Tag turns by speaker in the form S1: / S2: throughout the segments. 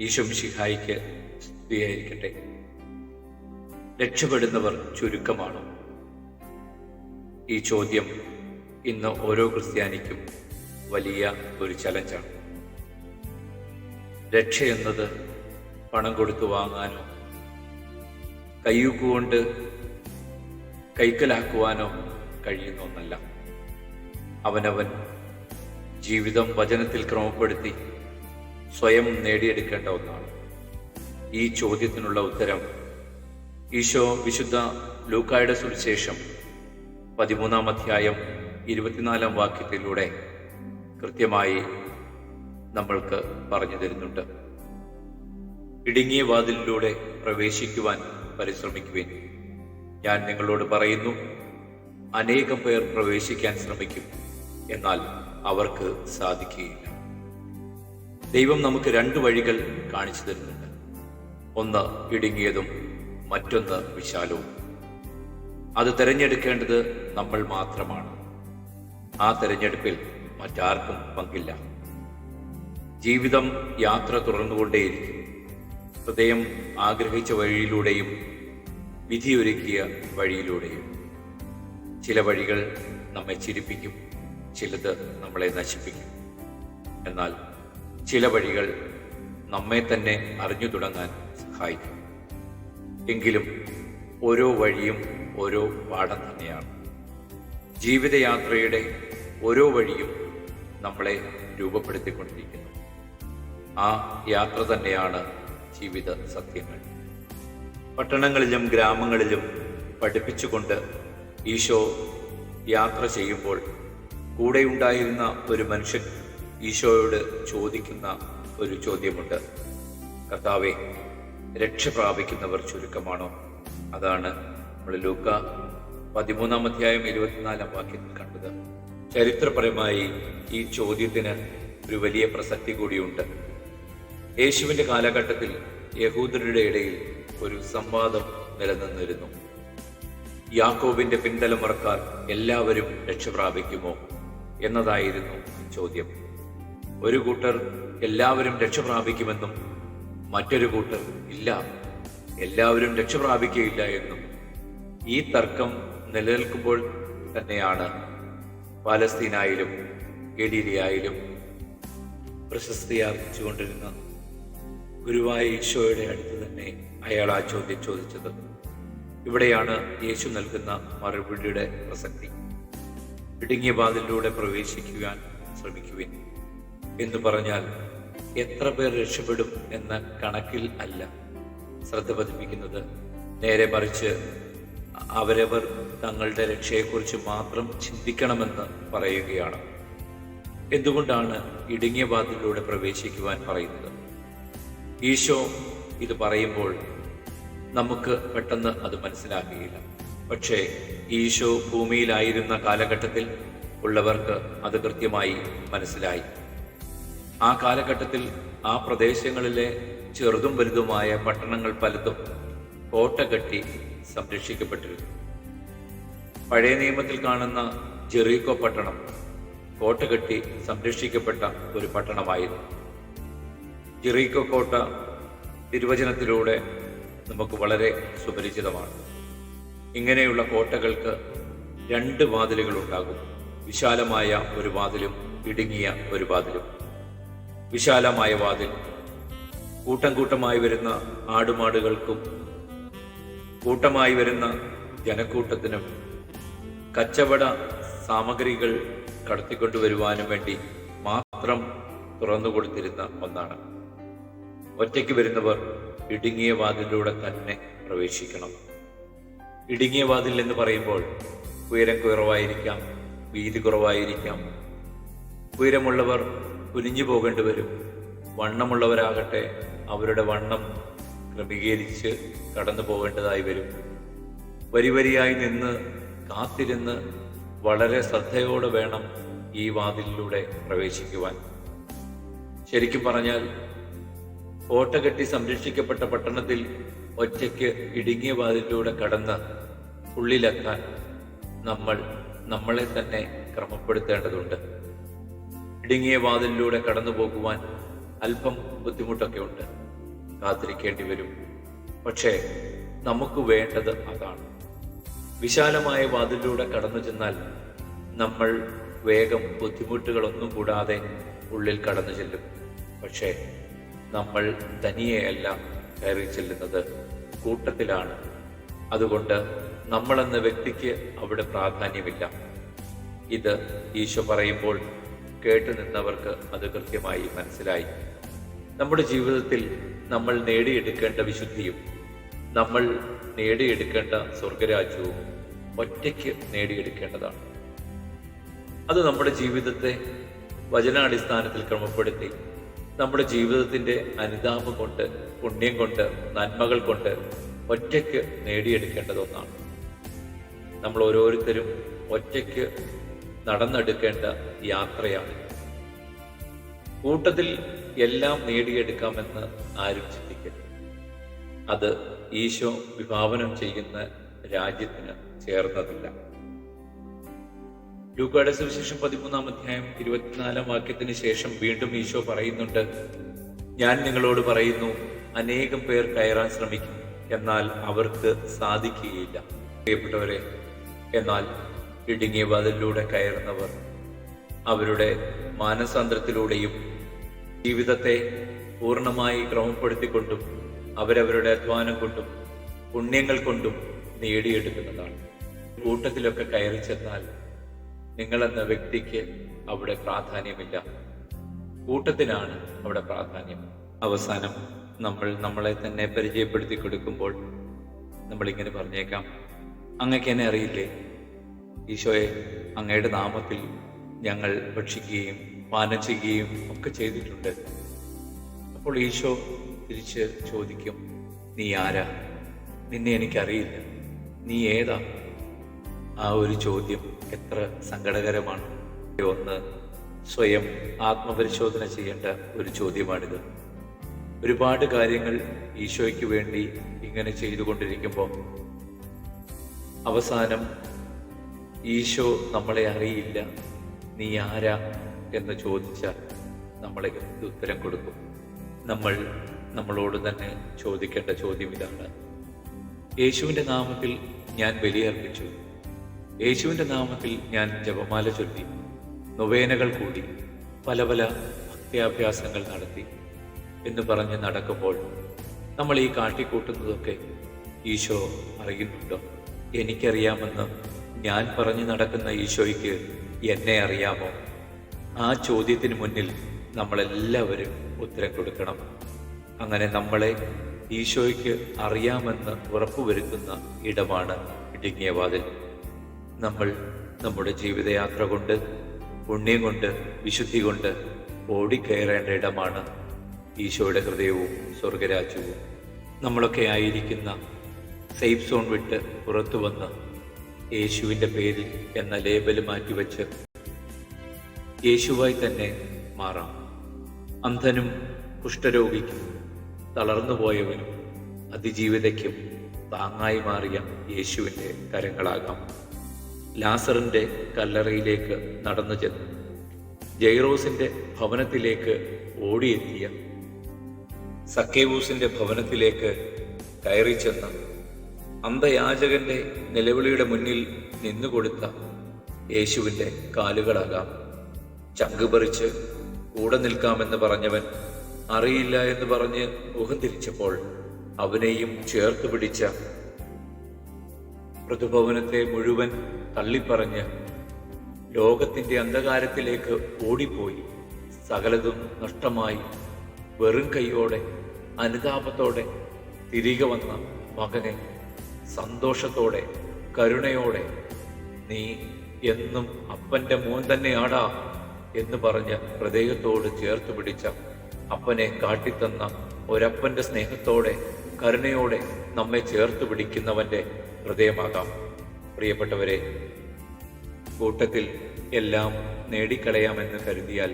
S1: ഈശോ ശിഹായിക്ക് സ്തുതിയായിരിക്കട്ടെ. രക്ഷപ്പെടുന്നവർ ചുരുക്കമാണ്? ഈ ചോദ്യം ഇന്ന് ഓരോ ക്രിസ്ത്യാനിക്കും വലിയ ഒരു ചലഞ്ചാണ്. രക്ഷ എന്നത് പണം കൊടുത്തു വാങ്ങാനോ കയ്യൂക്കുകൊണ്ട് കൈക്കലാക്കുവാനോ കഴിയുന്ന ഒന്നല്ല. അവനവൻ ജീവിതം വചനത്തിൽ ക്രമപ്പെടുത്തി സ്വയം നേടിയെടുക്കേണ്ട ഒന്നാണ്. ഈ ചോദ്യത്തിനുള്ള ഉത്തരം ഈശോ വിശുദ്ധ ലൂക്കായുടെ സുവിശേഷം പതിമൂന്നാം അധ്യായം ഇരുപത്തിനാലാം വാക്യത്തിലൂടെ കൃത്യമായി നമ്മൾക്ക് പറഞ്ഞു തരുന്നുണ്ട്. ഇടുങ്ങിയ വാതിലിലൂടെ പ്രവേശിക്കുവാൻ പരിശ്രമിക്കുവിൻ. ഞാൻ നിങ്ങളോട് പറയുന്നു അനേകം പേർ പ്രവേശിക്കാൻ ശ്രമിക്കും എന്നാൽ അവർക്ക് സാധിക്കുകയില്ല. ദൈവം നമുക്ക് രണ്ട് വഴികൾ കാണിച്ചു തരുന്നുണ്ട്. ഒന്ന് ഇടുങ്ങിയതും മറ്റൊന്ന് വിശാലവും. അത് തിരഞ്ഞെടുക്കേണ്ടത് നമ്മൾ മാത്രമാണ്. ആ തിരഞ്ഞെടുപ്പിൽ മറ്റാർക്കും പങ്കില്ല. ജീവിതം യാത്ര തുറന്നുകൊണ്ടേയിരിക്കും. ഹൃദയം ആഗ്രഹിച്ച വഴിയിലൂടെയും വിധിയൊരുക്കിയ വഴിയിലൂടെയും. ചില വഴികൾ നമ്മെ ചിരിപ്പിക്കും ചിലത് നമ്മളെ നശിപ്പിക്കും. എന്നാൽ ചില വഴികൾ നമ്മെ തന്നെ അറിഞ്ഞു തുടങ്ങാൻ സഹായിക്കും. എങ്കിലും ഓരോ വഴിയും ഓരോ പാഠം തന്നെയാണ്. ജീവിതയാത്രയുടെ ഓരോ വഴിയും നമ്മളെ രൂപപ്പെടുത്തിക്കൊണ്ടിരിക്കുന്നു. ആ യാത്ര തന്നെയാണ് ജീവിത സത്യങ്ങൾ. പട്ടണങ്ങളിലും ഗ്രാമങ്ങളിലും പഠിപ്പിച്ചുകൊണ്ട് ഈശോ യാത്ര ചെയ്യുമ്പോൾ കൂടെയുണ്ടായിരുന്ന ഒരു മനുഷ്യൻ ഈശോയോട് ചോദിക്കുന്ന ഒരു ചോദ്യമുണ്ട്. കർത്താവെ രക്ഷ പ്രാപിക്കുന്നവർ ചുരുക്കമാണോ? അതാണ് നമ്മൾ ലൂക്ക പതിമൂന്നാം അധ്യായം ഇരുപത്തിനാലാം വാക്യത്തിൽ കണ്ടത്. ചരിത്രപരമായി ഈ ചോദ്യത്തിന് ഒരു വലിയ പ്രസക്തി കൂടിയുണ്ട്. യേശുവിന്റെ കാലഘട്ടത്തിൽ യഹൂദരുടെ ഇടയിൽ ഒരു സംവാദം നിലനിന്നിരുന്നു. യാക്കോബിന്റെ പിന്തലമുറക്കാർ എല്ലാവരും രക്ഷപ്രാപിക്കുമോ എന്നതായിരുന്നു ചോദ്യം. ഒരു കൂട്ടർ എല്ലാവരും രക്ഷപ്രാപിക്കുമെന്നും മറ്റൊരു കൂട്ടർ ഇല്ല. എല്ലാവരും രക്ഷപ്രാപിക്കുകയില്ല എന്നും ഈ തർക്കം നിലനിൽക്കുമ്പോൾ തന്നെയാണ് പാലസ്തീനായാലും പ്രശസ്തി പ്രശസ്തിയാർജിച്ചുകൊണ്ടിരുന്ന ഗുരുവായ ഈശോയുടെ അടുത്ത് തന്നെ അയാൾ ആ ചോദ്യം ചോദിച്ചത്. ഇവിടെയാണ് യേശു നൽകുന്ന മറുപടിയുടെ പ്രസക്തി. ഇടുങ്ങിയ വാതിലൂടെ പ്രവേശിക്കുവാൻ ശ്രമിക്കുവിൻ. എന്ന് പറഞ്ഞാൽ എത്ര പേർ രക്ഷപ്പെടും എന്ന കണക്കിൽ അല്ല. ശ്രദ്ധ പതിപ്പിക്കുന്നത് നേരെ മറിച്ച് അവരവർ തങ്ങളുടെ രക്ഷയെക്കുറിച്ച് മാത്രം ചിന്തിക്കണമെന്ന് പറയുകയാണ്. എന്തുകൊണ്ടാണ് ഇടുങ്ങിയ വാതിലൂടെ പ്രവേശിക്കുവാൻ പറയുന്നത്? ഈശോ ഇത് പറയുമ്പോൾ നമുക്ക് പെട്ടെന്ന് അത് മനസ്സിലാക്കുകയില്ല. പക്ഷേ ഈശോ ഭൂമിയിലായിരുന്ന കാലഘട്ടത്തിൽ ഉള്ളവർക്ക് അത് കൃത്യമായി മനസ്സിലായി. ആ കാലഘട്ടത്തിൽ ആ പ്രദേശങ്ങളിലെ ചെറുതും വലുതുമായ പട്ടണങ്ങൾ പലതും കോട്ട കെട്ടി സംരക്ഷിക്കപ്പെട്ടിരുന്നു. പഴയ നിയമത്തിൽ കാണുന്ന ജെറീക്കോ പട്ടണം കോട്ട കെട്ടി സംരക്ഷിക്കപ്പെട്ട ഒരു പട്ടണമായിരുന്നു. ജെറീക്കോ കോട്ട തിരുവചനത്തിലൂടെ നമുക്ക് വളരെ സുപരിചിതമാണ്. ഇങ്ങനെയുള്ള കോട്ടകൾക്ക് രണ്ട് വാതിലുകൾ ഉണ്ടാകും. വിശാലമായ ഒരു വാതിലും ഇടുങ്ങിയ ഒരു വാതിലും. വിശാലമായ വാതിൽ. കൂട്ടം കൂട്ടമായി വരുന്ന ആടുമാടുകൾക്കും കൂട്ടമായി വരുന്ന ജനക്കൂട്ടത്തിനും കച്ചവട സാമഗ്രികൾ കടത്തിക്കൊണ്ടുവരുവാനും വേണ്ടി മാത്രം തുറന്നു കൊടുത്തിരുന്ന ഒന്നാണ്. ഒറ്റയ്ക്ക് വരുന്നവർ ഇടുങ്ങിയ വാതിലൂടെ തന്നെ പ്രവേശിക്കണം. ഇടുങ്ങിയ വാതിൽ എന്ന് പറയുമ്പോൾ ഉയരം കുറവായിരിക്കാം വീതി കുറവായിരിക്കാം. ഉയരമുള്ളവർ കുനിഞ്ഞു പോകേണ്ടി വരും. വണ്ണമുള്ളവരാകട്ടെ അവരുടെ വണ്ണം ക്രമീകരിച്ച് കടന്നു പോകേണ്ടതായി വരും. വരി വരിയായി നിന്ന് കാത്തിരുന്ന് വളരെ ശ്രദ്ധയോടെ വേണം ഈ വാതിലിലൂടെ പ്രവേശിക്കുവാൻ. ശരിക്കും പറഞ്ഞാൽ കോട്ട കെട്ടി സംരക്ഷിക്കപ്പെട്ട പട്ടണത്തിൽ ഒറ്റയ്ക്ക് ഇടുങ്ങിയ വാതിലൂടെ കടന്ന് ഉള്ളിലെത്താൻ നമ്മൾ നമ്മളെ തന്നെ ക്രമപ്പെടുത്തേണ്ടതുണ്ട്. ഇടുങ്ങിയ വാതിലിലൂടെ കടന്നു പോകുവാൻ അല്പം ബുദ്ധിമുട്ടൊക്കെ ഉണ്ട്. കാത്തിരിക്കേണ്ടി വരും. പക്ഷേ നമുക്ക് വേണ്ടത് അതാണ്. വിശാലമായ വാതിലിലൂടെ കടന്നു ചെന്നാൽ നമ്മൾ വേഗം ബുദ്ധിമുട്ടുകളൊന്നും കൂടാതെ ഉള്ളിൽ കടന്നു ചെല്ലും. പക്ഷേ നമ്മൾ തനിയെയല്ല കയറി ചെല്ലുന്നത്. കൂട്ടത്തിലാണ്. അതുകൊണ്ട് നമ്മളെന്ന വ്യക്തിക്ക് അവിടെ പ്രാധാന്യമില്ല. ഇത് ഈശോ പറയുമ്പോൾ കേട്ടു നിന്നവർക്ക് അത് കൃത്യമായി മനസ്സിലായി. നമ്മുടെ ജീവിതത്തിൽ നമ്മൾ നേടിയെടുക്കേണ്ട വിശുദ്ധിയും നമ്മൾ നേടിയെടുക്കേണ്ട സ്വർഗരാജ്യവും ഒറ്റയ്ക്ക് നേടിയെടുക്കേണ്ടതാണ്. അത് നമ്മുടെ ജീവിതത്തെ വചനാടിസ്ഥാനത്തിൽ ക്രമപ്പെടുത്തി നമ്മുടെ ജീവിതത്തിന്റെ അനുതാപം കൊണ്ട് പുണ്യം കൊണ്ട് നന്മകൾ കൊണ്ട് ഒറ്റയ്ക്ക് നേടിയെടുക്കേണ്ടതൊന്നാണ്. നമ്മൾ ഓരോരുത്തരും ഒറ്റയ്ക്ക് നടന്നെടുക്കേണ്ട യാത്രയാണ്. കൂട്ടത്തിൽ എല്ലാം നേടിയെടുക്കാമെന്ന് ആരും ചിന്തിക്കരുത്. അത് ഈശോ വിഭാവനം ചെയ്യുന്ന രാജ്യത്തിന് ചേർന്നതല്ല. ലൂക്കായുടെ സുവിശേഷം പതിമൂന്നാം അധ്യായം ഇരുപത്തിനാലാം വാക്യത്തിന് ശേഷം വീണ്ടും ഈശോ പറയുന്നുണ്ട് ഞാൻ നിങ്ങളോട് പറയുന്നു അനേകം പേർ കയറാൻ ശ്രമിക്കും എന്നാൽ അവർക്ക് സാധിക്കുകയില്ല. പ്രിയപ്പെട്ടവരെ എന്നാൽ ഇടുങ്ങിയ വതിലൂടെ കയറുന്നവർ അവരുടെ മാനസാന്തരത്തിലൂടെയും ജീവിതത്തെ പൂർണമായി ക്രമപ്പെടുത്തിക്കൊണ്ടും അവരവരുടെ അധ്വാനം കൊണ്ടും പുണ്യങ്ങൾ കൊണ്ടും നേടിയെടുക്കുന്നതാണ്. കൂട്ടത്തിലൊക്കെ കയറി ചെന്നാൽ നിങ്ങളെന്ന വ്യക്തിക്ക് അവിടെ പ്രാധാന്യമില്ല. കൂട്ടത്തിനാണ് അവിടെ പ്രാധാന്യം. അവസാനം നമ്മൾ നമ്മളെ തന്നെ പരിചയപ്പെടുത്തി കൊടുക്കുമ്പോൾ നമ്മളിങ്ങനെ പറഞ്ഞേക്കാം അങ്ങക്ക് എന്നെ അറിയില്ലേ? ഈശോയെ അങ്ങയുടെ നാമത്തിൽ ഞങ്ങൾ ഭക്ഷിക്കുകയും പാനം ചെയ്യുകയും ഒക്കെ ചെയ്തിട്ടുണ്ട്. അപ്പോൾ ഈശോ തിരിച്ച് ചോദിക്കും നീ ആരാ? നിന്നെ എനിക്കറിയില്ല. നീ ഏതാ? ആ ഒരു ചോദ്യം എത്ര സങ്കടകരമാണ്. ഒന്ന് സ്വയം ആത്മപരിശോധന ചെയ്യേണ്ട ഒരു ചോദ്യമാണിത്. ഒരുപാട് കാര്യങ്ങൾ ഈശോയ്ക്ക് വേണ്ടി ഇങ്ങനെ ചെയ്തുകൊണ്ടിരിക്കുമ്പോൾ അവസാനം ഈശോ നമ്മളെ അറിയില്ല. നീ ആരാ എന്ന് ചോദിച്ചാൽ നമ്മളെ എന്ത് ഉത്തരം കൊടുക്കും. നമ്മൾ നമ്മളോട് തന്നെ ചോദിക്കേണ്ട ചോദ്യം ഇതാണ്. യേശുവിന്റെ നാമത്തിൽ ഞാൻ ബലിയർപ്പിച്ചു. യേശുവിന്റെ നാമത്തിൽ ഞാൻ ജപമാല ചൊല്ലി. നൊവേനകൾ കൂടി. പല പല ഭക്ത്യാഭ്യാസങ്ങൾ നടത്തി. എന്ന് പറഞ്ഞ് നടക്കുമ്പോൾ നമ്മൾ ഈ കാട്ടിക്കൂട്ടുന്നതൊക്കെ ഈശോ അറിയുന്നുണ്ടോ? എനിക്കറിയാമെന്ന് ഞാൻ പറഞ്ഞു നടക്കുന്ന ഈശോയ്ക്ക് എന്നെ അറിയാമോ? ആ ചോദ്യത്തിന് മുന്നിൽ നമ്മളെല്ലാവരും ഉത്തരം കൊടുക്കണം. അങ്ങനെ നമ്മളെ ഈശോയ്ക്ക് അറിയാമെന്ന് ഉറപ്പുവരുത്തുന്ന ഇടമാണ് ഇടുങ്ങിയ വാതിൽ നമ്മൾ നമ്മുടെ ജീവിതയാത്ര കൊണ്ട് പുണ്യം കൊണ്ട് വിശുദ്ധി കൊണ്ട് ഓടിക്കയറേണ്ട ഇടമാണ് ഈശോയുടെ ഹൃദയവും സ്വർഗരാജ്യവും നമ്മളൊക്കെ ആയിരിക്കുന്ന സേഫ് സോൺ വിട്ട് പുറത്തു വന്ന് യേശുവിന്റെ പേരിൽ എന്ന ലേബൽ മാറ്റിവെച്ച് യേശുവായി തന്നെ മാറാം. അന്ധനും കുഷ്ഠരോഗിക്കും തളർന്നുപോയവനും അതിജീവിതയ്ക്കും താങ്ങായി മാറിയ യേശുവിന്റെ കരങ്ങളാകാം. ലാസറിന്റെ കല്ലറയിലേക്ക് നടന്നു ചെന്നു. ജൈറോസിന്റെ ഭവനത്തിലേക്ക് ഓടിയെത്തിയ സക്കേവൂസിന്റെ ഭവനത്തിലേക്ക് കയറി ചെന്ന് അന്ധയാചകന്റെ നിലവിളിയുടെ മുന്നിൽ നിന്നുകൊടുത്ത യേശുവിന്റെ കാലുകളാകാം. ചങ്കുപറിച്ച് കൂടെ നിൽക്കാമെന്ന് പറഞ്ഞവൻ അറിയില്ല എന്ന് പറഞ്ഞ് മുഖം തിരിച്ചപ്പോൾ അവനെയും ചേർത്ത് പിടിച്ച പ്രതിഭവനത്തെ മുഴുവൻ തള്ളിപ്പറഞ്ഞ് ലോകത്തിന്റെ അന്ധകാരത്തിലേക്ക് ഓടിപ്പോയി. സകലതും നഷ്ടമായി. വെറും കൈയോടെ അനുതാപത്തോടെ തിരികെ വന്ന മകനെ സന്തോഷത്തോടെ കരുണയോടെ നീ എന്നും അപ്പന്റെ മോൻ തന്നെയാടാ എന്ന് പറഞ്ഞ് ഹൃദയത്തോട് ചേർത്ത് പിടിച്ച അപ്പനെ കാട്ടിത്തന്ന ഒരപ്പന്റെ സ്നേഹത്തോടെ കരുണയോടെ നമ്മെ ചേർത്ത് പിടിക്കുന്നവന്റെ ഹൃദയമാകാം. പ്രിയപ്പെട്ടവരെ കൂട്ടത്തിൽ എല്ലാം നേടിക്കളയാമെന്ന് കരുതിയാൽ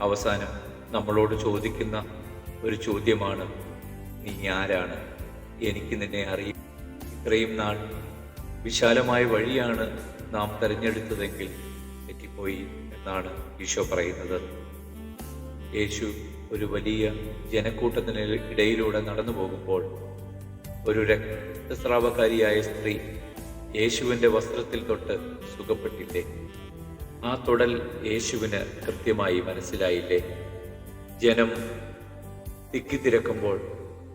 S1: അവസാനം നമ്മളോട് ചോദിക്കുന്ന ഒരു ചോദ്യമാണ് നീ ആരാണ്? എനിക്ക് നിന്നെ അറിയും ഇത്രയും നാൾ വിശാലമായ വഴിയാണ് നാം തിരഞ്ഞെടുത്തതെങ്കിൽ തെറ്റിപ്പോയി എന്നാണ് ഈശോ പറയുന്നത്. യേശു ഒരു വലിയ ജനക്കൂട്ടത്തിന് ഇടയിലൂടെ നടന്നു പോകുമ്പോൾ ഒരു രക്തസ്രാവക്കാരിയായ സ്ത്രീ യേശുവിന്റെ വസ്ത്രത്തിൽ തൊട്ട് സുഖപ്പെട്ടില്ലേ? ആ തൊടൽ യേശുവിന് കൃത്യമായി മനസ്സിലായില്ലേ? ജനം തിക്കിത്തിരക്കുമ്പോൾ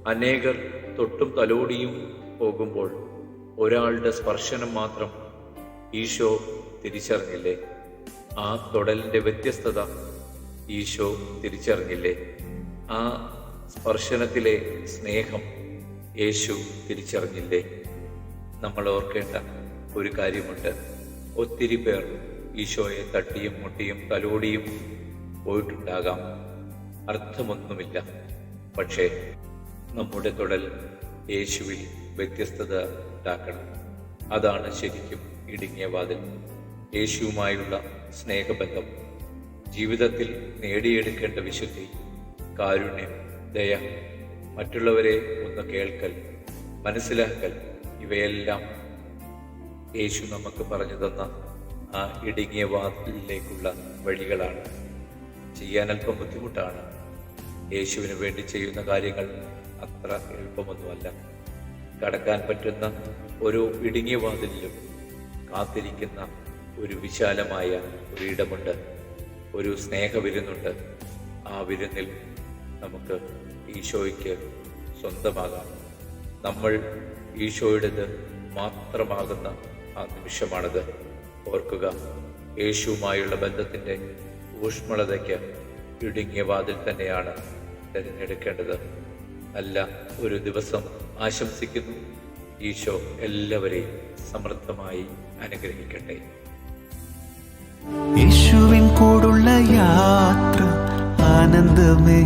S1: അനേകർ തൊട്ടും തലോടിയും പോകുമ്പോൾ ഒരാളുടെ സ്പർശനം മാത്രം ഈശോ തിരിച്ചറിഞ്ഞില്ലേ? ആ തൊടലിന്റെ വ്യത്യസ്തത ഈശോ തിരിച്ചറിഞ്ഞില്ലേ? ആ സ്പർശനത്തിലെ സ്നേഹം യേശു തിരിച്ചറിഞ്ഞില്ലേ? നമ്മൾ ഓർക്കേണ്ട ഒരു കാര്യമുണ്ട്. ഒത്തിരി പേർ ഈശോയെ തട്ടിയും മുട്ടിയും തലോടിയും പോയിട്ടുണ്ടാകാം. അർത്ഥമൊന്നുമില്ല. പക്ഷേ നമ്മുടെ തൊടൽ യേശുവിൽ വ്യത്യസ്തത ഉണ്ടാക്കണം അതാണ് ശരിക്കും ഇടുങ്ങിയ വാതിൽ. യേശുവുമായുള്ള സ്നേഹബന്ധം. ജീവിതത്തിൽ നേടിയെടുക്കേണ്ട വിശുദ്ധി കാരുണ്യം ദയ മറ്റുള്ളവരെ ഒന്ന് കേൾക്കൽ മനസ്സിലാക്കൽ ഇവയെല്ലാം യേശു നമുക്ക് പറഞ്ഞു തന്ന ആ ഇടുങ്ങിയ വാതിലിലേക്കുള്ള വഴികളാണ്. ചെയ്യാൻ അല്പം ബുദ്ധിമുട്ടാണ്. യേശുവിന് വേണ്ടി ചെയ്യുന്ന കാര്യങ്ങൾ അത്ര എളുപ്പമൊന്നുമല്ല. കടക്കാൻ പറ്റുന്ന ഒരു ഇടുങ്ങിയ വാതിലിലും കാത്തിരിക്കുന്ന ഒരു വിശാലമായ ഒരു ഇടമുണ്ട്. ഒരു സ്നേഹവിരുന്നുണ്ട് ആ വിരുന്നിൽ നമുക്ക് ഈശോയ്ക്ക് സ്വന്തമാകാം. നമ്മൾ ഈശോയുടേത് മാത്രമാകുന്ന ആ നിമിഷമാണത്. ഓർക്കുക യേശുവുമായുള്ള ബന്ധത്തിന്റെ ഊഷ്മളതയ്ക്ക് ഇടുങ്ങിയ വാതിൽ തന്നെയാണ് തിരഞ്ഞെടുക്കേണ്ടത്. അല്ല ഒരു ദിവസം ആശംസിക്കുന്നു. ഈശോ എല്ലാവരെയും സമൃദ്ധമായി അനുഗ്രഹിക്കട്ടെ.
S2: യേശുവിൻ കൂടുള്ള യാത്ര ആനന്ദമേ.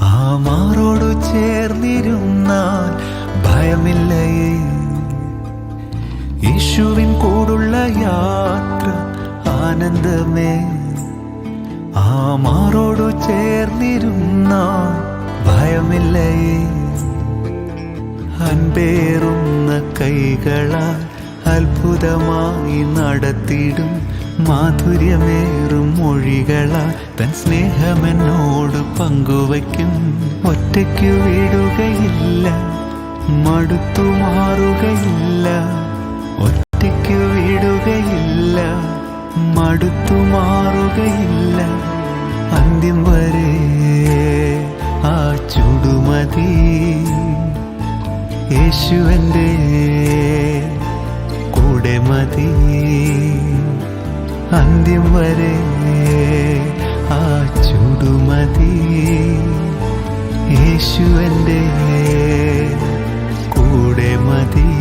S2: ആ മാറോടു ചേർന്നിരുന്നാൽ ഭയമില്ലയേ. യേശുവിൻ കൂടുള്ള യാത്ര ആനന്ദമേ. ആ മാറോടു ചേർന്നിരുന്നാൽ ഭയമില്ലയേ അൻപേറുന്ന കൈകളാൽ അത്ഭുതമായി നടത്തിയിടും മാധുര്യമേറും മൊഴികളാൽ തൻ സ്നേഹമെന്നോട് പങ്കുവയ്ക്കും. ഒറ്റയ്ക്ക് വിടുകയില്ല മടുത്തു മാറുകയില്ല. ഒറ്റയ്ക്കു വിടുകയില്ല മടുത്തു മാറുകയില്ല. അന്ത്യം വരെ ആ ചുടുമതി. യേശുവന്റെ കൂടെ മതി. അന്ത്യം വരെ ആ ചുടുമതി. യേശുവന്റെ കൂടെ മതി.